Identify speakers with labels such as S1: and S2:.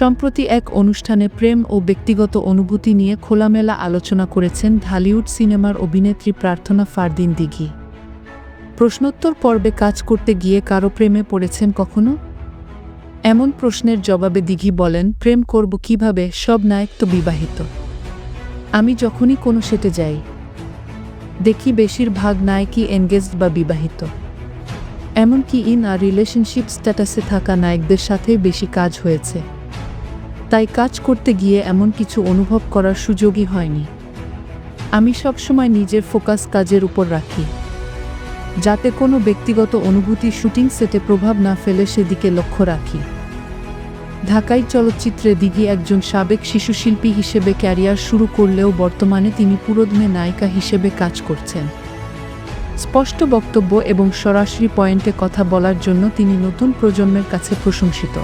S1: সম্প্রতি এক অনুষ্ঠানে প্রেম ও ব্যক্তিগত অনুভূতি নিয়ে খোলামেলা আলোচনা করেছেন ঢালিউড সিনেমার অভিনেত্রী প্রার্থনা ফারদিন দিঘি। প্রশ্নোত্তর পর্বে কাজ করতে গিয়ে কারও প্রেমে পড়েছেন কখনো? এমন প্রশ্নের জবাবে দিঘি বলেন, প্রেম করব কীভাবে, সব নায়ক তো বিবাহিত। আমি যখনই কোনো সেটে যাই, দেখি বেশিরভাগ নায়কই এনগেজড বা বিবাহিত। এমনকি ইন আর রিলেশনশিপ স্ট্যাটাসে থাকা নায়কদের সাথেই বেশি কাজ হয়েছে। তাই কাজ করতে গিয়ে এমন কিছু অনুভব করার সুযোগই হয়নি। আমি সবসময় নিজের ফোকাস কাজের উপর রাখি। যাতে কোনো ব্যক্তিগত অনুভূতি শুটিং সেটে প্রভাব না ফেলে সেদিকে লক্ষ্য রাখি। ঢাকাই চলচ্চিত্রে দিঘি একজন সাবেক শিশুশিল্পী হিসেবে ক্যারিয়ার শুরু করলেও বর্তমানে তিনি পুরোদমে নায়িকা হিসেবে কাজ করছেন। স্পষ্ট বক্তব্য এবং সরাসরি পয়েন্টে কথা বলার জন্য তিনি নতুন প্রজন্মের কাছে প্রশংসিত।